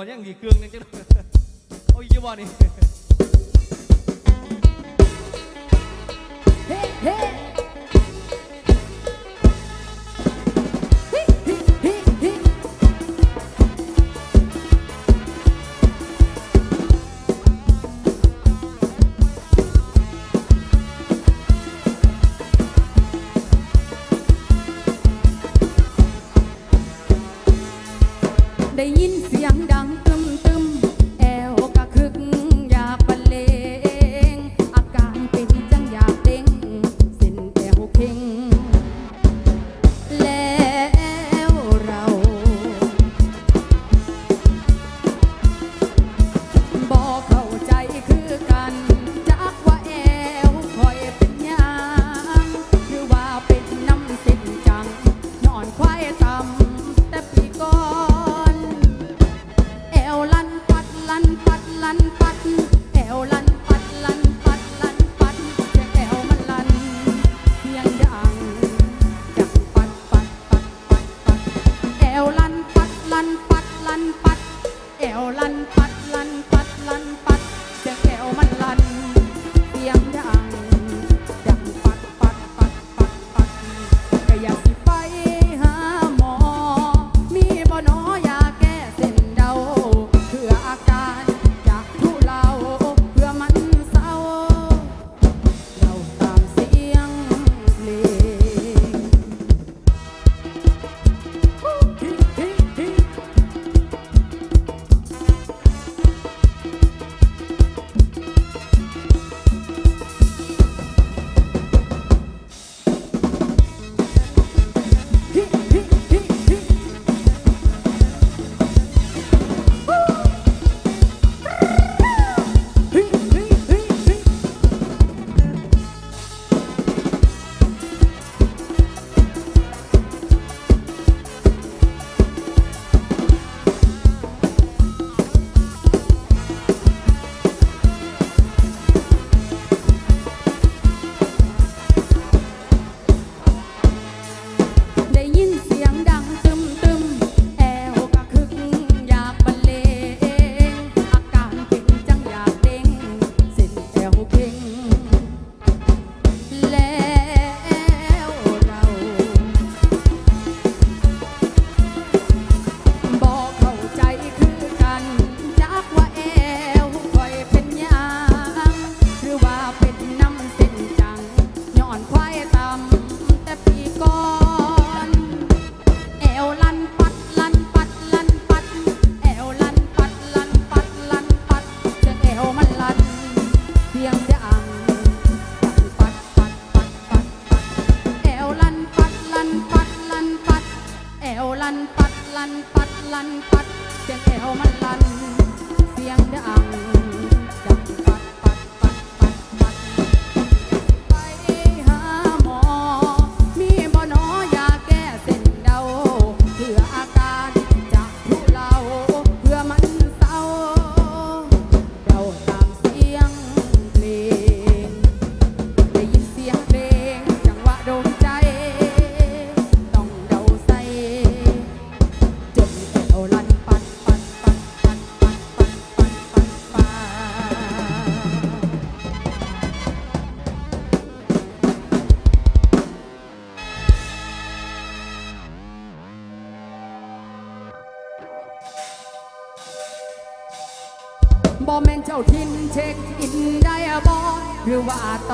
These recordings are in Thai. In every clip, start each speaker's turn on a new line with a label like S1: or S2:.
S1: nó nhá cương lên chứ. Ôi yêu bọn đi hey, hey. để nhìn วลันปัด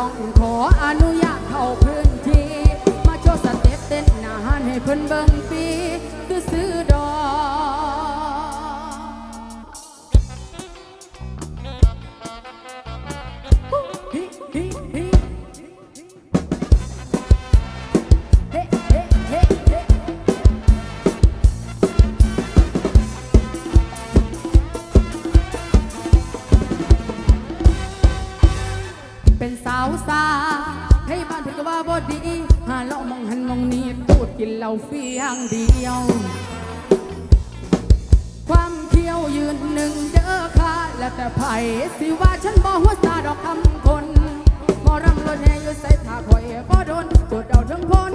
S1: 光。างเดียว ความเที่ยวยืนหนึ่งเด้อค่ะและแต่ไผ่สิว่าฉันบ่หัวตาดอกคำคนบ่รำรถแห่อยู่ใส่ผ้าคอยก็โดนกดเอาทั้งคน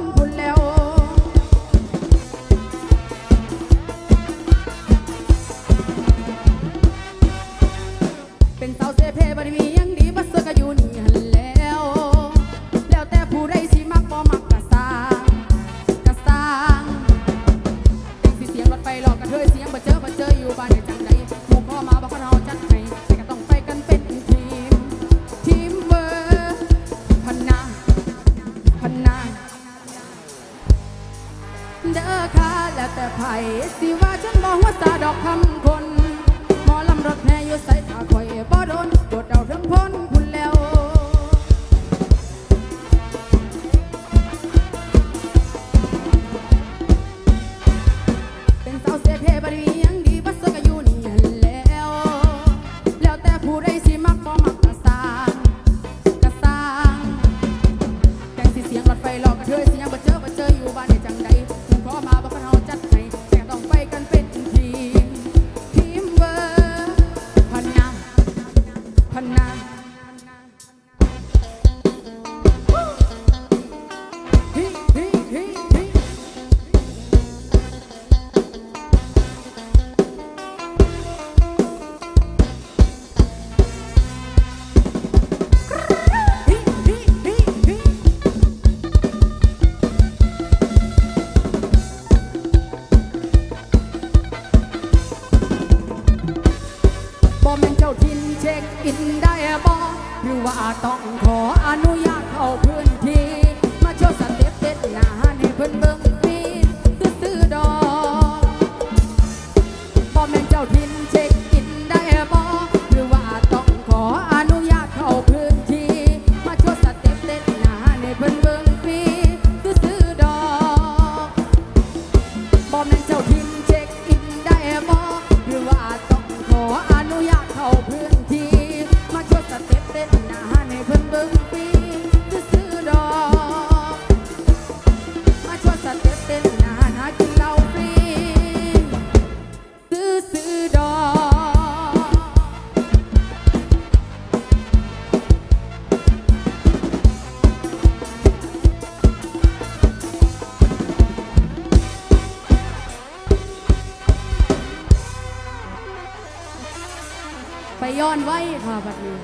S1: ย้อนไว้ค่ะบัดนี้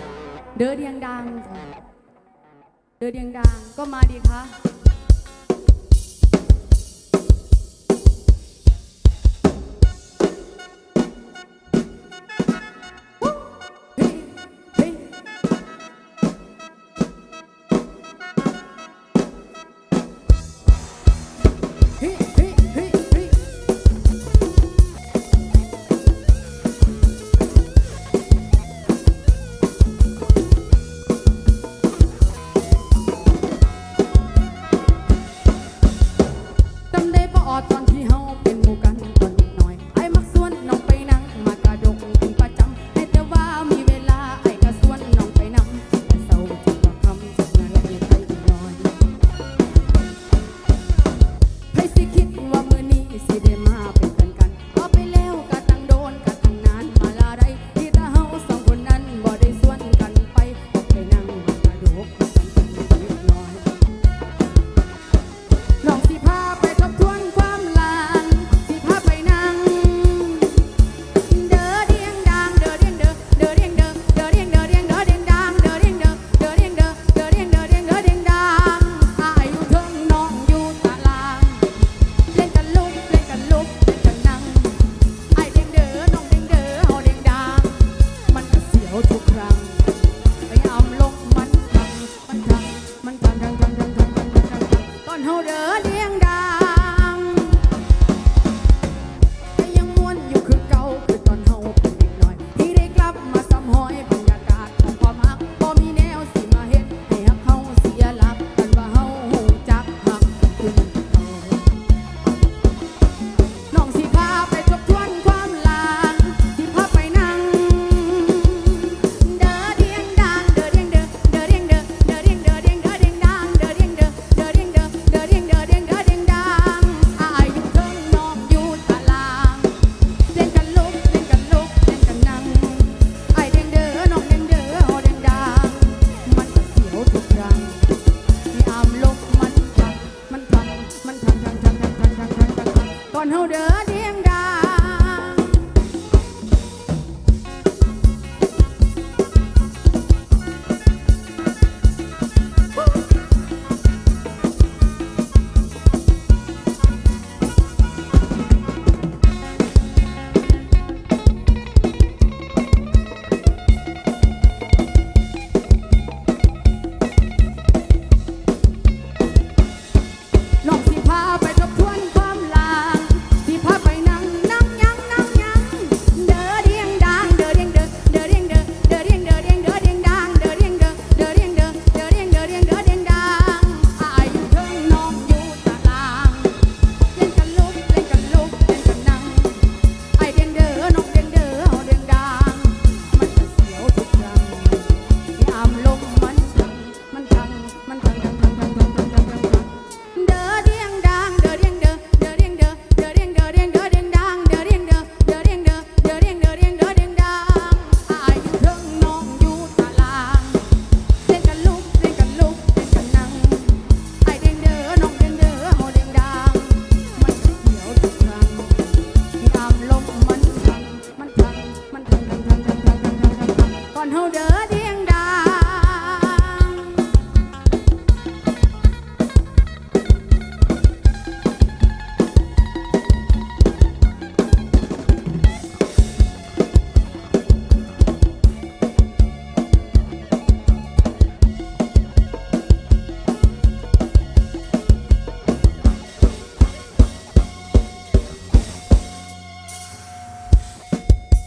S1: เดินเดียงดัง เดินเดียงดังก็มาดีค่ะ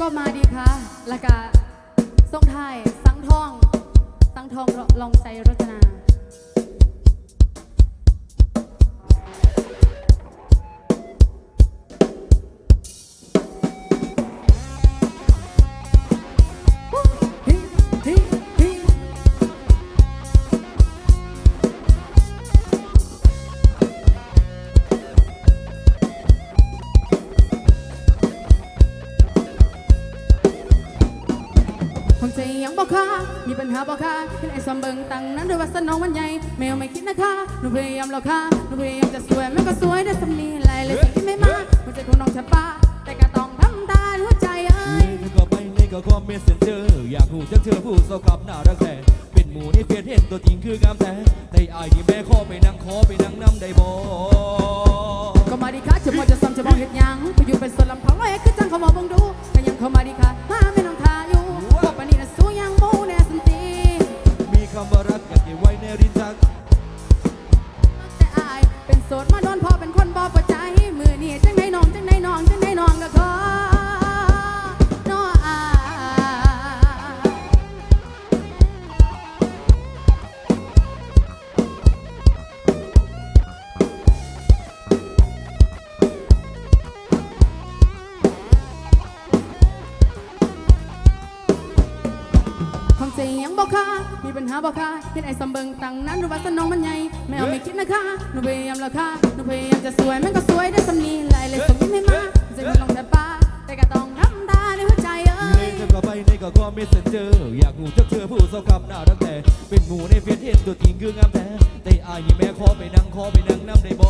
S1: ก็มาดีค่ะและกะส่งท้ายสังทอง สังทองลองใจรจนา หาบอกค่ะเห็นไอ้สมเบิงตังนั้นด้วยว่าสนองมันใหญ่แมวไม่คิดนะคะหนูพยายามแล้วค่ะหนูพยายามจะสวยแม่ก็สวยได้สำนีไรเลยสิ่งที่ไม่มาหัวใจของน้องฉันป้าแต่ก็ต้องทำตาหัวใจเอ้ย
S2: เธอก็ไปในก็คอมเมสเซนเจอร์อยากหูจักเธอผู้สกับหน้ารักแท้เป็นหมูในเฟียดเห็นตัวจริงคืองามแท้ในอายที่แม่ขอไปนั่งขอไปนั่งน้ำได้บ่
S1: ก็มาดีค่ะจะพอจะซ้ำจะมองเห็ดหยังไปอยู่เป็นส่วนลำพังร้อยคือจังเขาบอกบังดูก็ยังเข้ามาดีค่ะมาไม่ต้องทา สดมาโดนพ่อเป็นคนบ่ประใจมือนี่จังได้น้องจังได้น้องจังได้น้องก็ขอน้ออายความจยังบอกค่ะมีปัญหาบอกค่ะเห็นไอ้สมเบิงตังนั้นหรือว่าสนองมันใหญ่ ไม่เอาไม่คิดนะคะหนูพยายามแล้วค่ะหนูพยายามจะสวยแม่งก็สวยได้สำนีไหลเลยสมยิ้มให้มาจะเป็นลองแต่ป้าแต่ก็ต้องทำตาในหัวใจเอ้
S2: เลยยเธอก็ไปในก็คอมเมสเซนเจอร์อยากหูจักเธอผู้สกับหน้ารักแท้เป็นหมูในเฟียดเห็นตัวจริงคืองามแท้แต่อายที่แม่ขอไปนั่งขอไปนั่งน้ำได้บ่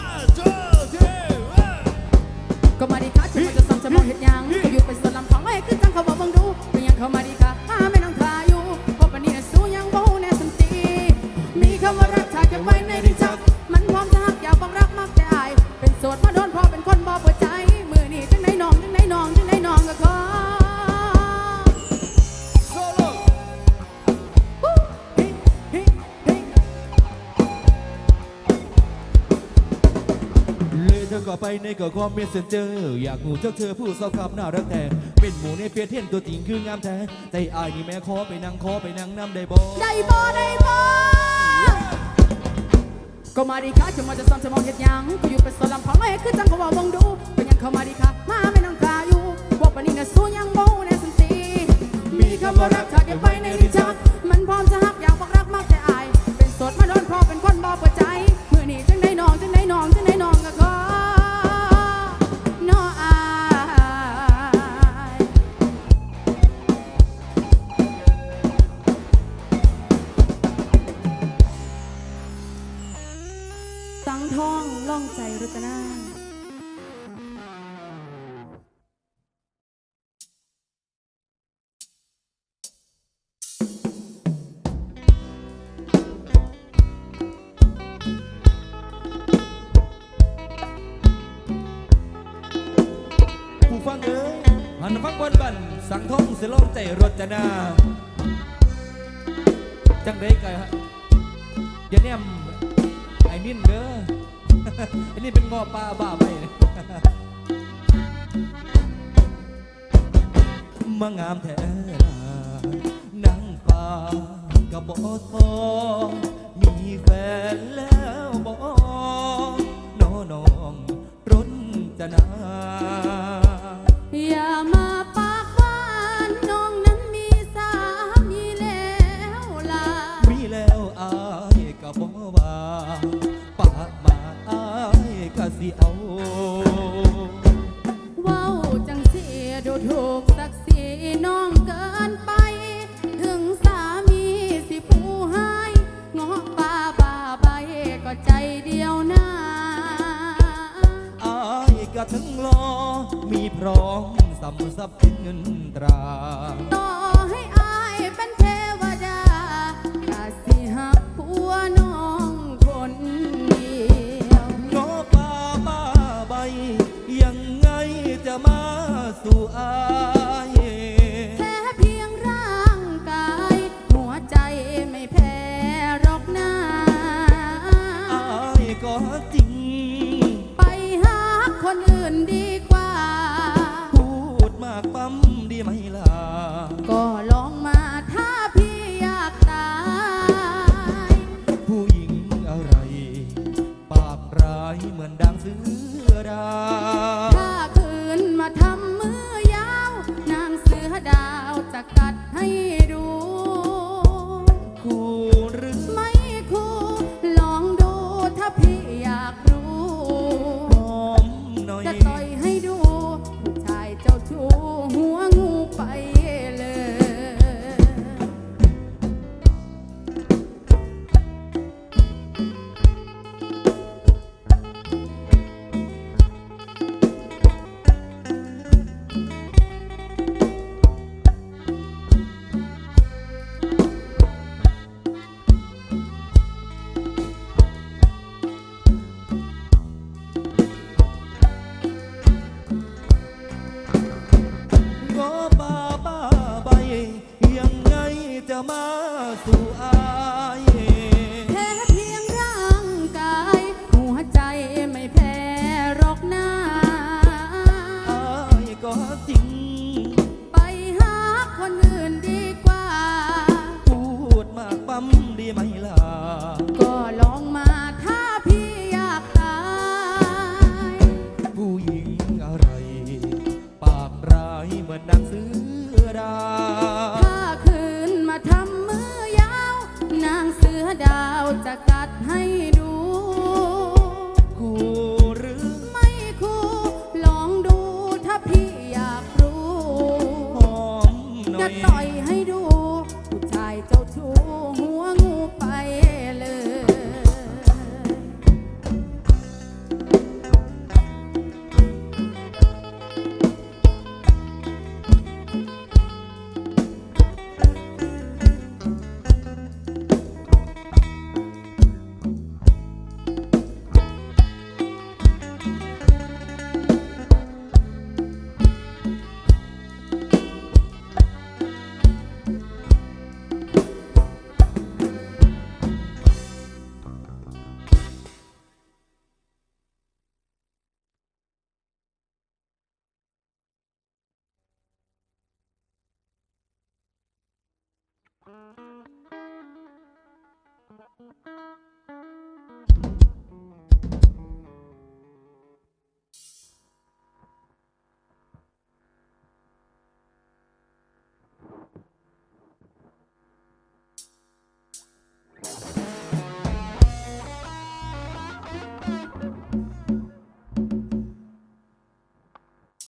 S2: One two three
S1: ก็มาดีค่ะจะมาจะซ้ำจะมองเห็ดหยังก็อยู่เป็นส่วนลำของไอ้คือจังเขาบอกบังดูเป็นยังเขามาดีค่ะ อก็ไปในก็
S2: คอมเมสเซนเจอร์อยากหูเจักเธอผู้สกับหน้ารักแท้เป็นหมูในเฟียเห็นตัวจริงคืองามแท้แต่อายนี่แม่ขอไปนั่งขอไปนั่งน้ำได้บ่
S1: ได้บ่ได้บ่ก็มาดีค่ะจะมาจะซ้ำจะมองเห็ดยังก็อยู่เป็นโสดลำพังไอ้คือจังเขาบอกบังดูเป็นยังเข้ามาดีค่ะมาไม่ต้องทาอยู่บอกปานนี้นะสู้ยังโบ่แน่สันติมีคำว่ารักชาเก็บไว้ในลิ้นชักมันพร้อมจะหักอยากบักรักมากแต่อาย เป็นสดมาโดนเพราะเป็นคนบ่เปิดใจมือนี่จังได้นองจังได้นองจังได้นองก็ขอ องล่องใจรจนา
S2: ผู้ฟังเอ้ยหันฟังบนบันสังทงเสยลองใจรจนาจังได้ไกฮะ อ้นี่เป็นงอปลาบ้าไปมางามแท้นางฟ้ากับบอทอมีแฟนแล้วบอน้อน้องรนจะนา
S1: อย่ามาปากหวานน้องนั้นมีสามีแล้วล่ะ
S2: มีแล้วอายก็บอกว่า สิเอา
S1: เว้าจังสีดูถูกศักดิ์ศรีน้องเกินไป ถึงสามีสิผู้ให้งอป้าบ้าใบก็ใจเดียวนะ
S2: อายก็ถึงรอมีพร้อมสำสับเป็นเงินตรา จ
S1: ริง ไปหาคนอื่นดีกว่า
S3: Thank you.